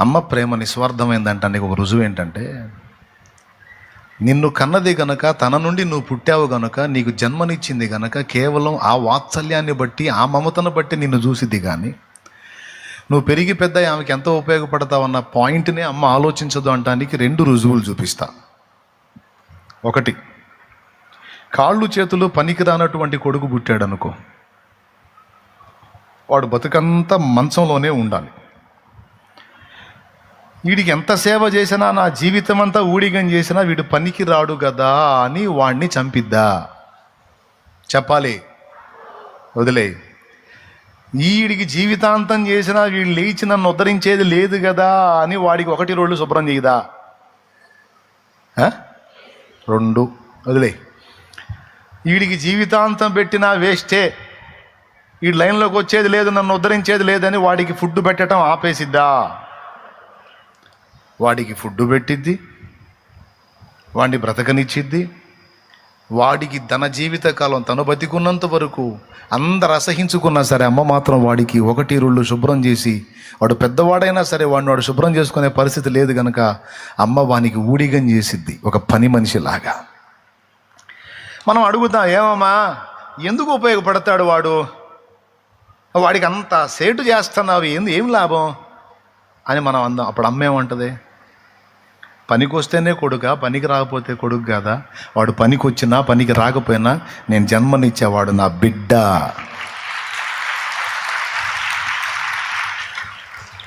అమ్మ ప్రేమ నిస్వార్థమైందంటానికి ఒక రుజువు ఏంటంటే నిన్ను కన్నది గనక తన నుండి నువ్వు పుట్టావు గనక నీకు జన్మనిచ్చింది గనక కేవలం ఆ వాత్సల్యాన్ని బట్టి ఆ మమతను బట్టి నిన్ను చూసిద్ది కానీ నువ్వు పెరిగి పెద్ద ఆమెకి ఎంతో ఉపయోగపడతావన్న పాయింట్ని అమ్మ ఆలోచించదు అంటానికి రెండు రుజువులు చూపిస్తా. ఒకటి కాళ్ళు చేతులు పనికిరానటువంటి కొడుకు పుట్టాడు అనుకో వాడు బతుకంతా మంచంలోనే ఉండాలి. వీడికి ఎంత సేవ చేసినా నా జీవితం అంతా ఊడిగం చేసినా వీడు పనికి రాడు కదా అని వాడిని చంపిద్దా? చెప్పాలి. వదిలే. వీడికి జీవితాంతం చేసినా వీడు లేచి నన్ను ఉద్ధరించేది లేదు కదా అని వాడికి ఒకటి రోడ్లు శుభ్రం చేయదా? రెండు. వదిలే. వీడికి జీవితాంతం పెట్టినా వేస్టే. ఈ లైన్లోకి వచ్చేది లేదు నన్ను ఉద్ధరించేది లేదని వాడికి ఫుడ్ పెట్టడం ఆపేసిద్దా? వాడికి ఫుడ్ పెట్టిద్ది వాడిని బ్రతకనిచ్చిద్ది వాడికి తన జీవితకాలం తను బతికున్నంత వరకు అందరు అసహించుకున్నా సరే అమ్మ మాత్రం వాడికి ఒకటి రెండు శుభ్రం చేసి వాడు పెద్దవాడైనా సరే వాడిని వాడు శుభ్రం చేసుకునే పరిస్థితి లేదు కనుక అమ్మ వానికి ఊడిగం చేసిద్ది ఒక పని మనిషిలాగా. మనం అడుగుతాం ఏమమ్మా ఎందుకు ఉపయోగపడతాడు వాడు? వాడికి అంత సేటు చేస్తున్నావు ఏంది ఏం లాభం? అని మనం అందాం అప్పుడు అమ్మేమంటది పనికి వస్తేనే కొడుక పనికి రాకపోతే కొడుకు కాదా? వాడు పనికి వచ్చినా పనికి రాకపోయినా నేను జన్మనిచ్చేవాడు నా బిడ్డ.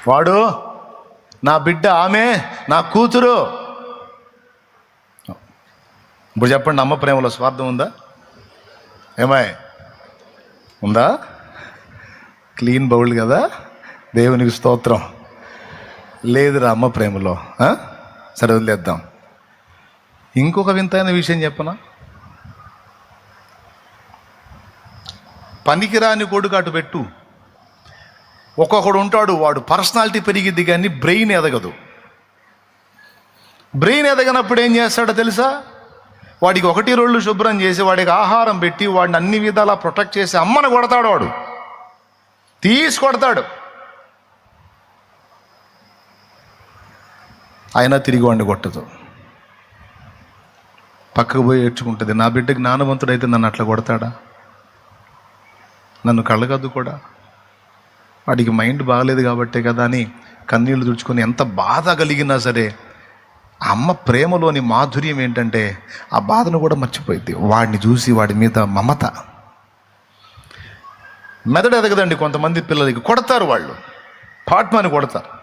వాడు నా బిడ్డ ఆమె నా కూతురు. ఇప్పుడు చెప్పండి అమ్మ ప్రేమలో స్వార్థం ఉందా? ఏమాయ్ ఉందా? క్లీన్ బౌల్ కదా? దేవునికి స్తోత్రం. లేదురా అమ్మ ప్రేమలో సరే వదిలేద్దాం. ఇంకొక వింతైన విషయం చెప్పనా? పనికిరాని కొడుకు అటు పెట్టు. ఒక్కొక్కడు ఉంటాడు వాడు పర్సనాలిటీ పెరిగిద్ది కానీ బ్రెయిన్ ఎదగదు. బ్రెయిన్ ఎదగనప్పుడు ఏం చేస్తాడో తెలుసా? వాడికి ఒకటి రోళ్ళు శుభ్రం చేసి వాడికి ఆహారం పెట్టి వాడిని అన్ని విధాలా ప్రొటెక్ట్ చేసి అమ్మను కొడతాడు వాడు. తీసి కొడతాడు. అయినా తిరిగి వాడిని కొట్టదు. పక్కకు పోయి ఏడ్చుకుంటుంది. నా బిడ్డ జ్ఞానవంతుడైతే నన్ను అట్లా కొడతాడా? నన్ను కళ్ళగద్దు కూడా? వాడికి మైండ్ బాగలేదు కాబట్టే కదా అని కన్నీళ్ళు తుడుచుకొని ఎంత బాధ కలిగినా సరే అమ్మ ప్రేమలోని మాధుర్యం ఏంటంటే ఆ బాధను కూడా మర్చిపోయింది వాడిని చూసి వాడి మీద మమత. మెదడు ఎదగదండి కొంతమంది పిల్లలకి. కొడతారు వాళ్ళు. పాట్మాని కొడతారు.